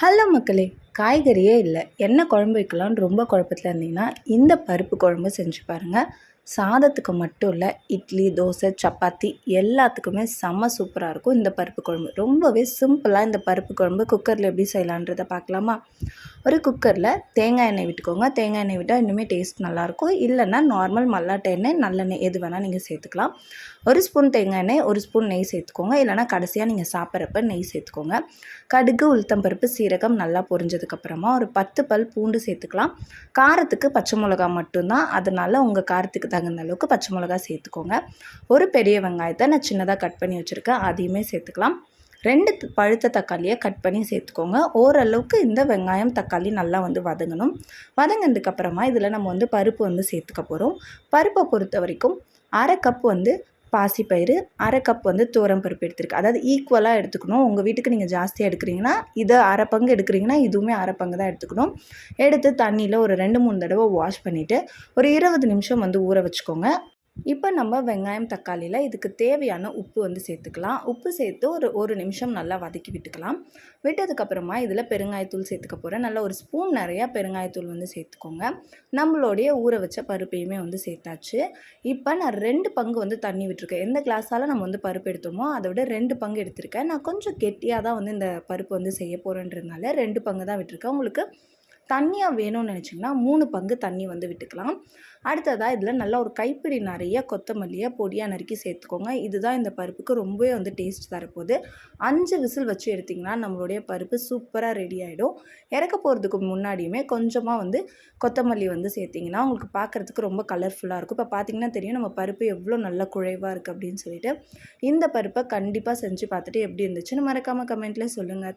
Hello மக்களே காய்கறியே இல்லை. என்ன குழம்பு வைக்கலாம்னு ரொம்ப குழப்பத்தில் இருந்தீங்கன்னா இந்த பருப்பு குழம்பு செஞ்சு பாருங்கள் சாதத்துக்கு மட்டும் இல்லை இட்லி தோசை சப்பாத்தி எல்லாத்துக்குமே செம்ம சூப்பராக இருக்கும் இந்த பருப்பு குழம்பு. ரொம்பவே சிம்பிளாக இந்த பருப்பு குழம்பு குக்கரில் எப்படி செய்யலான்றதை பார்க்கலாமா? ஒரு குக்கரில் தேங்காய் எண்ணெய் விட்டுக்கோங்க. தேங்காய் எண்ணெய் விட்டால் இன்னுமே டேஸ்ட் நல்லாயிருக்கும் இல்லைன்னா நார்மல் மல்லாட்டை எண்ணெய் நல்லெண்ணெய் எது வேணால் நீங்கள் சேர்த்துக்கலாம். ஒரு ஸ்பூன் தேங்காய் எண்ணெய் ஒரு ஸ்பூன் நெய் சேர்த்துக்கோங்க. இல்லைனா கடைசியாக நீங்கள் சாப்பிட்றப்ப நெய் சேர்த்துக்கோங்க. கடுகு உளுத்தம்பருப்பு சீரகம் நல்லா பொரிஞ்சதுக்கப்புறமா ஒரு பத்து பல் பூண்டு சேர்த்துக்கலாம். காரத்துக்கு பச்சை மிளகா மட்டும்தான். அதனால் உங்கள் காரத்துக்கு தகுந்த அளவுக்கு பச்சை மிளகா சேர்த்துக்கோங்க. ஒரு பெரிய வெங்காயத்தை நான் சின்னதாக கட் பண்ணி வச்சுருக்கேன். அதையுமே சேர்த்துக்கலாம். ரெண்டு பழுத்த தக்காளியை கட் பண்ணி சேர்த்துக்கோங்க. ஓரளவுக்கு இந்த வெங்காயம் தக்காளி நல்லா வந்து வதங்கணும். வதங்கினதுக்கப்புறமா இதில் நம்ம வந்து பருப்பு வந்து சேர்த்துக்க போகிறோம் பருப்பை பொறுத்த வரைக்கும் அரை கப் வந்து பாசிப்பயிறு அரை கப் வந்து துவரம் பருப்பு எடுத்துருக்கு. அதாவது ஈக்குவலாக எடுத்துக்கணும். உங்கள் வீட்டுக்கு நீங்கள் ஜாஸ்தியாக எடுக்கிறீங்கன்னா இதை அரை பங்கு எடுக்கிறீங்கன்னா இதுவுமே அரை பங்கு தான் எடுத்துக்கணும். எடுத்து தண்ணியில் ஒரு ரெண்டு மூணு தடவை வாஷ் பண்ணிவிட்டு ஒரு இருபது நிமிஷம் வந்து ஊற வச்சுக்கோங்க. இப்போ நம்ம வெங்காயம் தக்காளியில் இதுக்கு தேவையான உப்பு வந்து சேர்த்துக்கலாம். உப்பு சேர்த்து ஒரு ஒரு நிமிஷம் நல்லா வதக்கி விட்டுக்கலாம். விட்டதுக்கப்புறமா இதில் பெருங்காயத்தூள் சேர்த்துக்க போகிறேன் நல்லா ஒரு ஸ்பூன் நிறையா பெருங்காயத்தூள் வந்து சேர்த்துக்கோங்க. நம்மளுடைய ஊற வச்ச பருப்பையுமே வந்து சேர்த்தாச்சு. இப்போ நான் ரெண்டு பங்கு வந்து தண்ணி விட்டுருக்கேன். எந்த கிளாஸால் நம்ம வந்து பருப்பு எடுத்தோமோ அதை விட ரெண்டு பங்கு எடுத்திருக்கேன். நான் கொஞ்சம் கெட்டியாக தான் வந்து இந்த பருப்பு வந்து செய்ய போகிறேன்றதுனால ரெண்டு பங்கு தான் விட்டுருக்கேன். உங்களுக்கு தண்ணியாக வேணும்னு நினச்சிங்கன்னா மூணு பங்கு தண்ணி வந்து விட்டுக்கலாம். அடுத்ததாக இதில் நல்லா ஒரு கைப்பிடி நிறைய கொத்தமல்லியை பொடியாக நறுக்கி சேர்த்துக்கோங்க. இதுதான் இந்த பருப்புக்கு ரொம்பவே வந்து டேஸ்ட் தரப்போகுது. அஞ்சு விசில் வச்சு எடுத்திங்கன்னா நம்மளுடைய பருப்பு சூப்பராக ரெடி ஆகிடும் இறக்க போகிறதுக்கு முன்னாடியுமே கொஞ்சமாக வந்து கொத்தமல்லி வந்து சேர்த்திங்கன்னா உங்களுக்கு பார்க்குறதுக்கு ரொம்ப கலர்ஃபுல்லாக இருக்கும். இப்போ பார்த்திங்கன்னா தெரியும் நம்ம பருப்பு எவ்வளோ நல்ல குழைவாக இருக்குது அப்படின்னு சொல்லிட்டு. இந்த பருப்பை கண்டிப்பாக செஞ்சு பார்த்துட்டு எப்படி இருந்துச்சுன்னு மறக்காமல் கமெண்ட்டில் சொல்லுங்கள்